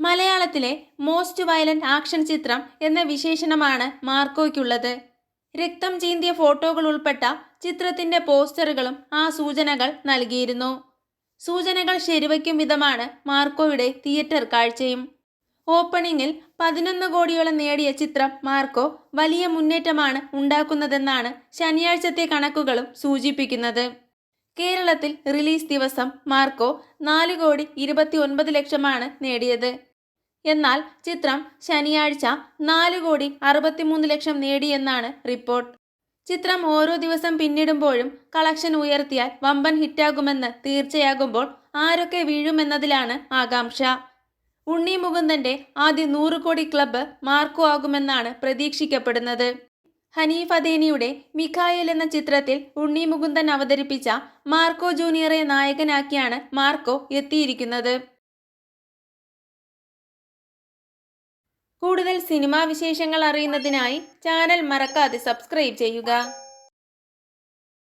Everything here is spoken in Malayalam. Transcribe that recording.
മലയാളത്തിലെ മോസ്റ്റ് വയലന്റ് ആക്ഷൻ ചിത്രം എന്ന വിശേഷണമാണ് മാർക്കോയ്ക്കുള്ളത്. രക്തം ചീന്തിയ ഫോട്ടോകൾ ഉൾപ്പെട്ട ചിത്രത്തിന്റെ പോസ്റ്ററുകളും ആ സൂചനകൾ നൽകിയിരുന്നു. സൂചനകൾ ശരിവയ്ക്കും വിധമാണ് മാർക്കോയുടെ തിയേറ്റർ കാഴ്ചയും. ഓപ്പണിംഗിൽ പതിനൊന്ന് കോടിയോളം നേടിയ ചിത്രം മാർക്കോ വലിയ മുന്നേറ്റമാണ് ഉണ്ടാക്കുന്നതെന്നാണ് ശനിയാഴ്ചത്തെ കണക്കുകളും സൂചിപ്പിക്കുന്നത്. കേരളത്തിൽ റിലീസ് ദിവസം മാർക്കോ നാല് കോടി ഇരുപത്തി ഒൻപത് ലക്ഷമാണ് നേടിയത്. എന്നാൽ ചിത്രം ശനിയാഴ്ച നാല് കോടി അറുപത്തിമൂന്ന് ലക്ഷം നേടിയെന്നാണ് റിപ്പോർട്ട്. ചിത്രം ഓരോ ദിവസം പിന്നിടുമ്പോഴും കളക്ഷൻ ഉയർത്തിയാൽ വമ്പൻ ഹിറ്റാകുമെന്ന് തീർച്ചയാകുമ്പോൾ ആരൊക്കെ വീഴുമെന്നതിലാണ് ആകാംക്ഷ. ഉണ്ണി മുകുന്ദന്റെ ആദ്യ നൂറ് കോടി ക്ലബ്ബ് മാർക്കോ ആകുമെന്നാണ് പ്രതീക്ഷിക്കപ്പെടുന്നത്. ഹനീഫ് അദേനിയുടെ മിഖായൽ എന്ന ചിത്രത്തിൽ ഉണ്ണി മുകുന്ദൻ അവതരിപ്പിച്ച മാർക്കോ ജൂനിയറെ നായകനാക്കിയാണ് മാർക്കോ എത്തിയിരിക്കുന്നത്. കൂടുതൽ സിനിമാ വിശേഷങ്ങൾ അറിയുന്നതിനായി ചാനൽ മറക്കാതെ സബ്സ്ക്രൈബ് ചെയ്യുക.